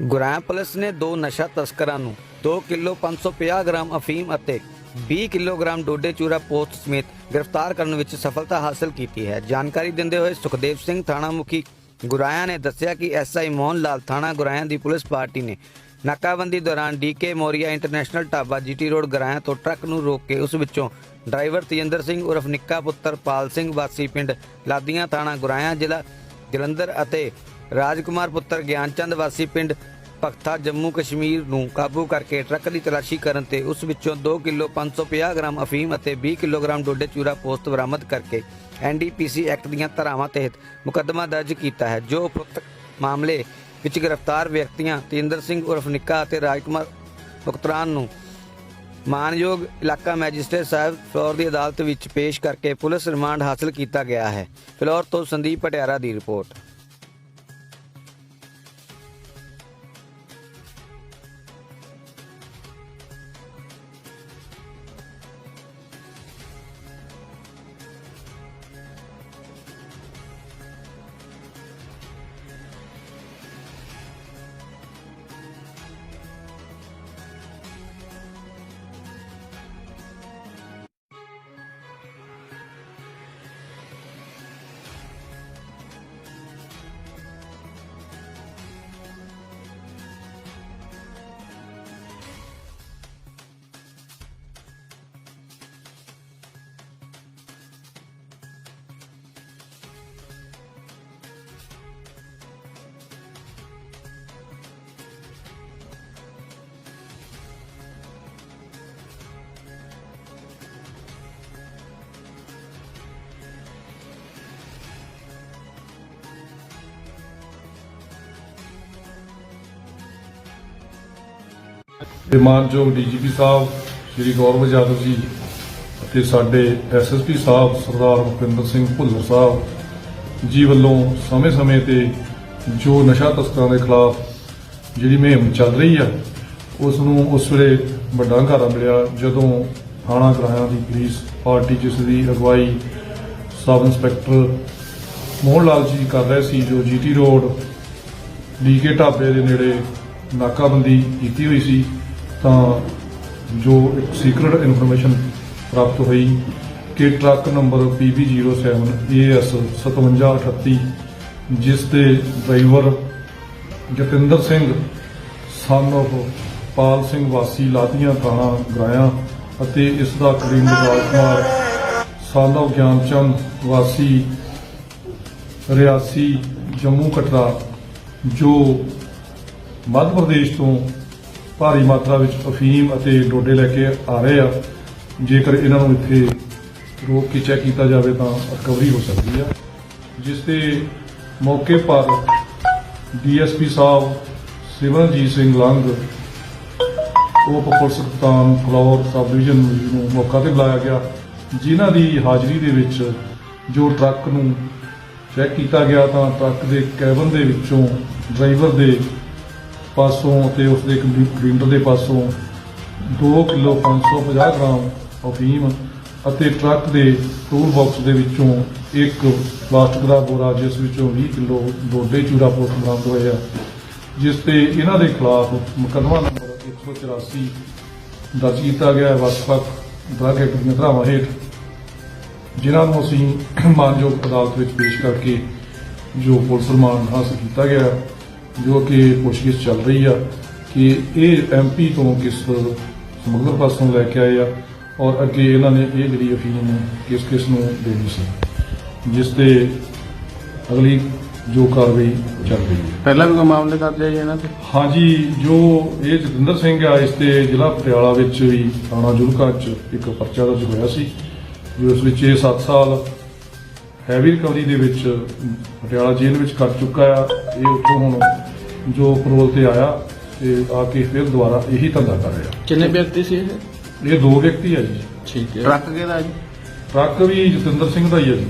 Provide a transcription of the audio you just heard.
ਗੁਰਾਂ ਪੁਲਿਸ ਨੇ ਦੋ ਨਸ਼ਾ ਤਸਕਰਾਂ ਨੂੰ 2 ਕਿਲੋ 550 ਗ੍ਰਾਮ ਅਫੀਮ ਅਤੇ 20 ਕਿਲੋਗ੍ਰਾਮ ਡੋਡੇ ਚੂਰਾ ਪੋਸਟ ਸਮੇਤ ਗ੍ਰਿਫਤਾਰ ਕਰਨ ਵਿੱਚ ਸਫਲਤਾ ਹਾਸਲ ਕੀਤੀ ਹੈ। ਜਾਣਕਾਰੀ ਦਿੰਦੇ ਹੋਏ ਸੁਖਦੇਵ ਸਿੰਘ ਥਾਣਾ ਮੁਖੀ ਗੁਰਾਇਆ ਨੇ ਦੱਸਿਆ ਕਿ ਐਸਆਈ ਮੋਹਨ ਲਾਲ ਥਾਣਾ ਗੁਰਾਇਆ ਦੀ ਪੁਲਿਸ ਪਾਰਟੀ ਨੇ ਨਾਕਾਬੰਦੀ ਦੌਰਾਨ DK Maurya international dhaba GT road Goraya ਤੋਂ ਟਰੱਕ ਨੂੰ ਰੋਕ ਕੇ ਉਸ ਵਿੱਚੋਂ ਡਰਾਈਵਰ ਤੇਜਿੰਦਰ ਸਿੰਘ ਉਰਫ ਨਿੱਕਾ ਪੁੱਤਰ ਪਾਲ ਸਿੰਘ ਵਾਸੀ ਪਿੰਡ ਲਾਦੀਆਂ ਥਾਣਾ ਗੁਰਾਇਆ ਜ਼ਿਲ੍ਹਾ ਜਲੰਧਰ ਅਤੇ ਰਾਜਕੁਮਾਰ ਪੁੱਤਰ ਗਿਆਨਚੰਦ ਵਾਸੀ ਪਿੰਡ ਭਗਤਾ ਜੰਮੂ ਕਸ਼ਮੀਰ ਨੂੰ ਕਾਬੂ ਕਰਕੇ ਟਰੱਕ ਦੀ ਤਲਾਸ਼ੀ ਕਰਨ ਤੇ ਉਸ ਵਿੱਚੋਂ 2 ਕਿਲੋ 550 ਗ੍ਰਾਮ ਅਫੀਮ ਅਤੇ 20 ਕਿਲੋਗ੍ਰਾਮ ਡੋਡੇ ਚੂਰਾ ਪੋਸਤ ਬਰਾਮਦ ਕਰਕੇ ਐਨਡੀਪੀਸੀ ਐਕਟ ਦੀਆਂ ਧਾਰਾਵਾਂ ਤਹਿਤ ਮੁਕੱਦਮਾ ਦਰਜ ਕੀਤਾ ਹੈ, ਜੋ ਉਪਰੋਕਤ ਮਾਮਲੇ ਵਿੱਚ ਗ੍ਰਿਫਤਾਰ ਵਿਅਕਤੀਆਂ ਤੇਂਦਰ ਸਿੰਘ ਉਰਫ ਨਿੱਕਾ ਅਤੇ ਰਾਜਕੁਮਾਰ ਮੁਕਤਰਾਨ ਨੂੰ ਮਾਨਯੋਗ ਇਲਾਕਾ ਮੈਜਿਸਟ੍ਰੇਟ ਸਾਹਿਬ ਫਲੋਰ ਦੀ ਅਦਾਲਤ ਵਿੱਚ ਪੇਸ਼ ਕਰਕੇ ਪੁਲਿਸ ਰਿਮਾਂਡ ਹਾਸਲ ਕੀਤਾ ਗਿਆ ਹੈ। ਫਲੋਰ ਤੋਂ ਸੰਦੀਪ ਪਟਿਆਰਾ ਦੀ ਰਿਪੋਰਟ। ਮਾਨਯੋਗ ਡੀਜੀਪੀ ਸਾਹਿਬ, ਸ਼੍ਰੀ ਗੌਰਵ ਯਾਦਵ ਜੀ ਅਤੇ ਸਾਡੇ ਐਸਐਸਪੀ ਸਾਹਿਬ, ਸਰਦਾਰ ਭੁਪਿੰਦਰ ਸਿੰਘ ਭੁੱਲਰ ਸਾਹਿਬ ਜੀ ਵੱਲੋਂ ਸਮੇਂ-ਸਮੇਂ ਤੇ ਜੋ ਨਸ਼ਾ ਤਸਕਰਾਂ ਦੇ ਖਿਲਾਫ ਜਿਹੜੀ ਮੁਹਿੰਮ ਚੱਲ ਰਹੀ ਆ ਉਸ ਨੂੰ ਉਸ ਵੇਲੇ ਵੱਡਾ ਘਾਰਾ ਮਿਲਿਆ ਜਦੋਂ ਥਾਣਾ ਗ੍ਰਾਹਾਂ ਦੀ ਪੁਲਿਸ ਪਾਰਟੀ ਜਿਸ ਦੀ ਅਗਵਾਈ ਸਬ ਇੰਸਪੈਕਟਰ ਮੋਹਨ ਲਾਲ ਜੀ ਕਰ ਰਹੇ ਸੀ, ਜੋ ਜੀਟੀ ਰੋਡ ਡੀਕੇ ਢਾਬੇ ਦੇ ਨੇੜੇ ਨਾਕਾਬੰਦੀ ਕੀਤੀ ਹੋਈ ਸੀ, ਤਾਂ ਜੋ ਇੱਕ ਸੀਕ੍ਰੀਟ ਇਨਫੋਰਮੇਸ਼ਨ ਪ੍ਰਾਪਤ ਹੋਈ ਕਿ ਟਰੱਕ ਨੰਬਰ PB07 AS 5738 ਜਿਸ ਦੇ driver Jatinder Singh son of Pal Singh ਵਾਸੀ ਲਾਦੀਆਂ ਥਾਣਾ ਗਰਾਇਆ ਅਤੇ ਇਸ ਦਾ ਕਰੀਮ ਰਾਜਕੁਮਾਰ son of ਗਿਆਨਚੰਦ ਵਾਸੀ ਰਿਆਸੀ ਜੰਮੂ ਕਟਰਾ, ਜੋ ਮੱਧ ਪ੍ਰਦੇਸ਼ ਤੋਂ ਭਾਰੀ ਮਾਤਰਾ ਵਿੱਚ ਅਫੀਮ ਅਤੇ ਡੋਡੇ ਲੈ ਕੇ ਆ ਰਹੇ ਆ। ਜੇਕਰ ਇਹਨਾਂ ਨੂੰ ਇੱਥੇ ਰੋਕ ਕੇ ਚੈੱਕ ਕੀਤਾ ਜਾਵੇ ਤਾਂ ਰਿਕਵਰੀ ਹੋ ਸਕਦੀ ਆ। ਜਿਸ ਦੇ ਮੌਕੇ ਪਰ ਡੀਐਸਪੀ ਸਾਹਿਬ ਸਿਮਰਨਜੀਤ ਸਿੰਘ ਲੰਗ, ਉਪ ਪੁਲਿਸ ਕਪਤਾਨ ਫਲੋਰ ਸਬ ਡਿਵੀਜ਼ਨ ਨੂੰ ਮੌਕਾ ਤੇ ਬੁਲਾਇਆ ਗਿਆ, ਜਿਨ੍ਹਾਂ ਦੀ ਹਾਜ਼ਰੀ ਦੇ ਵਿੱਚ ਜੋ ਟਰੱਕ ਨੂੰ ਚੈੱਕ ਕੀਤਾ ਗਿਆ ਤਾਂ ਟਰੱਕ ਦੇ ਕੈਬਨ ਦੇ ਵਿੱਚੋਂ ਡਰਾਈਵਰ ਦੇ ਪਾਸੋਂ ਤੇ ਉਸ ਦੇ ਕੰਡਕਟਰ ਦੇ ਪਾਸੋਂ 2 ਕਿਲੋ 550 ਗ੍ਰਾਮ ਅਫੀਮ ਅਤੇ ਟਰੱਕ ਦੇ ਟੂਲ ਬਾਕਸ ਦੇ ਵਿੱਚੋਂ ਇੱਕ ਪਲਾਸਟਿਕ ਦਾ ਬੋਰਾ, ਜਿਸ ਵਿੱਚੋਂ 20 ਕਿਲੋ ਡੋਡੇ ਚੂਰਾ ਪੋਸਟ ਬਰਾਮਦ ਹੋਇਆ ਜਿਸ ਤੇ ਇਹਨਾਂ ਦੇ ਖਿਲਾਫ ਮੁਕੱਦਮਾ ਨੰਬਰ 184 ਦਰਜ ਕੀਤਾ ਗਿਆ ਹੈ। ਵੱਖ-ਵੱਖ ਡਰੱਗ ਐਕਟ ਦੀਆਂ ਧਾਰਾਵਾਂ ਹੇਠ, ਜਿਨ੍ਹਾਂ ਨੂੰ ਅਸੀਂ ਮਾਨਯੋਗ ਅਦਾਲਤ ਵਿੱਚ ਪੇਸ਼ ਕਰਕੇ ਜੋ ਪੁਲਿਸ ਰਿਮਾਂਡ ਹਾਸਲ ਕੀਤਾ ਗਿਆ ਜੋ ਕਿ ਪੁੱਛਗਿੱਛ ਚੱਲ ਰਹੀ ਆ ਕਿ ਇਹ ਐਮਪੀ ਤੋਂ ਕਿਸ ਸਮਗਲਰ ਪਾਸੋਂ ਲੈ ਕੇ ਆਏ ਆ ਔਰ ਅੱਗੇ ਇਹਨਾਂ ਨੇ ਇਹ ਜਿਹੜੀ ਅਫੀਮ ਕਿਸ ਕਿਸ ਨੂੰ ਦੇਣੀ ਸੀ ਜਿਸ ਤੇ ਅਗਲੀ ਜੋ ਕਾਰਵਾਈ ਚੱਲ ਰਹੀ ਹੈ। ਪਹਿਲਾਂ ਵੀ ਕੋਈ ਮਾਮਲੇ ਦਰਜ ਹੈ ਇਹਨਾਂ ਤੇ? ਹਾਂਜੀ ਜੋ ਇਹ ਜਤਿੰਦਰ ਸਿੰਘ ਆ ਇਸ ਤੇ ਜ਼ਿਲ੍ਹਾ ਪਟਿਆਲਾ ਵਿੱਚ ਵੀ ਥਾਣਾ ਜੁਲਕਾ ਚ ਇੱਕ ਪਰਚਾ ਦਰਜ ਹੋਇਆ ਸੀ ਜੋ ਉਸ ਵਿੱਚ ਇਹ 7 ਸਾਲ ਹੈਵੀ ਰਿਕਵਰੀ ਦੇ ਵਿੱਚ ਪਟਿਆਲਾ ਜੇਲ੍ਹ ਵਿੱਚ ਕੱਟ ਚੁੱਕਾ ਆ ਇਹ ਉੱਥੋਂ ਹੁਣ ਜੋ ਪਰੋਲ ਤੇ ਆਇਆ ਤੇ ਆ ਕੇ ਫਿਰ ਦੁਬਾਰਾ ਇਹੀ ਧੰਦਾ ਕਰ ਰਿਹਾ। ਕਿੰਨੇ ਵਿਅਕਤੀ ਸੀ ਇਹ? ਇਹ ਦੋ ਵਿਅਕਤੀ ਆ ਜੀ। ਠੀਕ ਹੈ। ਟਰੱਕ ਕਿਹਦਾ ਜੀ? ਟਰੱਕ ਵੀ ਜਤਿੰਦਰ ਸਿੰਘ ਦਾ ਹੀ ਆ ਜੀ।